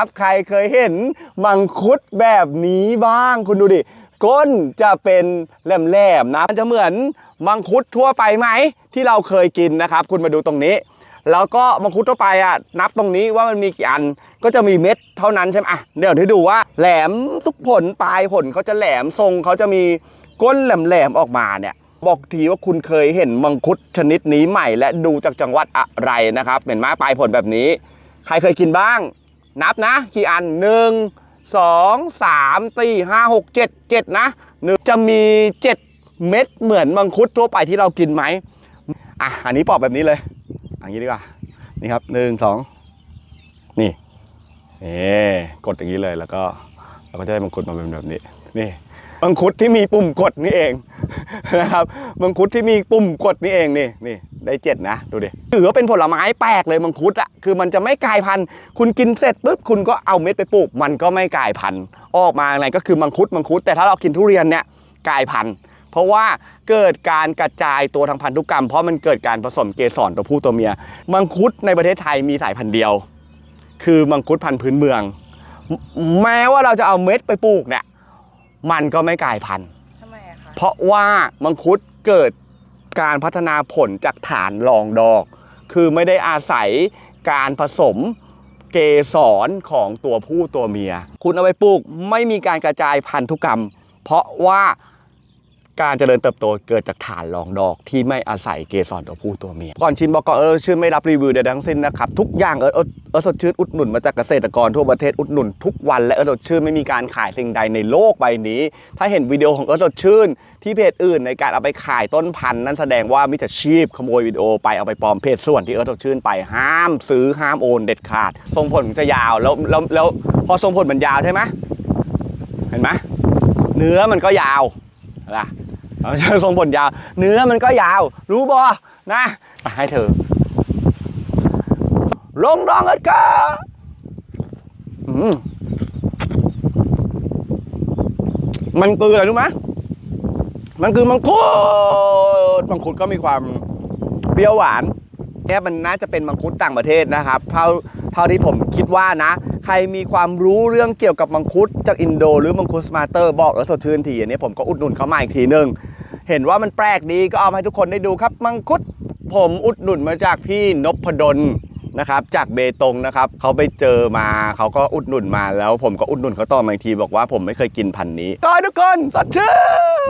ครับใครเคยเห็นมังคุดแบบนี้บ้างคุณดูดิ ก้นจะเป็นแหลมๆนะมันจะเหมือนมังคุดทั่วไปไหม ที่เราเคยกินนะครับ คุณมาดูตรงนี้ แล้วก็มังคุดทั่วไปอะนับตรงนี้ว่ามันมีกี่อันก็จะมีเม็ดเท่านั้นใช่ไหมอะเดี๋ยวให้ดูว่าแหลมทุกผลปลายผลเขาจะแหลมทรงเขาจะมีก้นแหลมๆออกมาเนี่ยบอกทีว่าคุณเคยเห็นมังคุดชนิดนี้ใหม่ และดูจากจังหวัดอะไรนะครับ เห็นไหมปลายผลแบบนี้ ใครเคยกินบ้าง นับนะกี่อันหนึ่งสองสามสี่ห้าหกเจ็ดเจ็ดนะหนึ่งจะมีเจ็ดเม็ดเหมือนมังคุดทั่วไปที่เรากินไหมอะอันนี้ปอกแบบนี้เลยอันนี้ดีกว่านี่ครับหนึ่งสองนี่นี่กดอย่างนี้เลยแล้วก็เราก็จะได้มังคุดมาเป็นแบบนี้นี่มังคุดที่มีปุ่มกดนี่เองนะครับมังคุดที่มีปุ่มกดนี่เองนี่นี่ ได้เจ็ดนะ ดูดิถือว่าเป็นผลไม้แปลกเลยมังคุดอะคือมันจะไม่กลายพันธุ์ คุณกินเสร็จปุ๊บคุณก็เอาเม็ดไปปลูก มันก็ไม่กลายพันธุ์ ออกมาอะไรก็คือมังคุดมังคุด แต่ถ้าเรากินทุเรียนเนี่ยกลายพันธุ์ เพราะว่าเกิดการกระจายตัวทางพันธุกรรม เพราะมันเกิดการผสมเกสรตัวผู้ตัวเมีย มังคุดในประเทศไทยมีสายพันธุ์เดียว คือมังคุดพันธุ์พื้นเมือง แม้ว่าเราจะเอาเม็ดไปปลูกเนี่ยมันก็ไม่กลายพันธุ์ทำไมอะคะเพราะว่ามังคุดเกิด การพัฒนาผลจากฐานรองดอก คือไม่ได้อาศัยการผสมเกสรของตัวผู้ตัวเมีย คุณเอาไปปลูกไม่มีการกระจายพันธุกรรม เพราะว่า การเจริญเติบโตเกิดจากฐานรองดอกที่ไม่อาศัยเกสรตัวผู้ตัวเมียก่อนชิมบอกก่อนเออชื่อไม่รับรีวิวใดทั้งสิ้นนะครับทุกอย่างเออเออเออสดชื่นอุดหนุนมาจากเกษตรกรทั่วประเทศอุดหนุนทุกวันและเออสดชื่นไม่มีการขายสิ่งใดในโลกใบนี้ ถ้าเห็นวิดีโอของเออสดชื่น ที่เพจอื่นในการเอาไปขายต้นพันธุ์นั่นแสดงว่ามิจฉาชีพขโมยวิดีโอไปเอาไปปลอมเพจส่วนที่เออสดชื่นไปห้ามซื้อห้ามโอนเด็ดขาดทรงผลจะยาวแล้วแล้วแล้วพอทรงผลมันยาวใช่ไหมเห็นไหมเนื้อมันก็ยาวเห็นะ เราจะทรงผลยาว เนื้อมันก็ยาว รู้บ่นะให้เธอ ลงรองเอิดกาอืมมันคืออะไรรู้ไหมมันคือมังคุดมังคุดก็มีความเปรี้ยวหวานเนี่ยมันน่าจะเป็นมังคุดต่างประเทศนะครับเท่าเท่าที่ผมคิดว่านะ ใครมีความรู้เรื่องเกี่ยวกับมังคุดจากอินโด หรือมังคุดสมาร์เตอร์บอกแล้วสดชื่นทีอันนี้ผมก็อุดหนุนเขามาอีกทีนึง เห็นว่ามันแปลกดีก็เอามาให้ทุกคนได้ดูครับ มังคุดผมอุดหนุนมาจากพี่นพดลนะครับจากเบตงนะครับเขาไปเจอมาเขาก็อุดหนุนมาแล้ว ผมก็อุดหนุนเขาต่อมาอีกทีบอกว่าผมไม่เคยกินพันธุ์นี้ก็ให้ทุกคนสดชื่น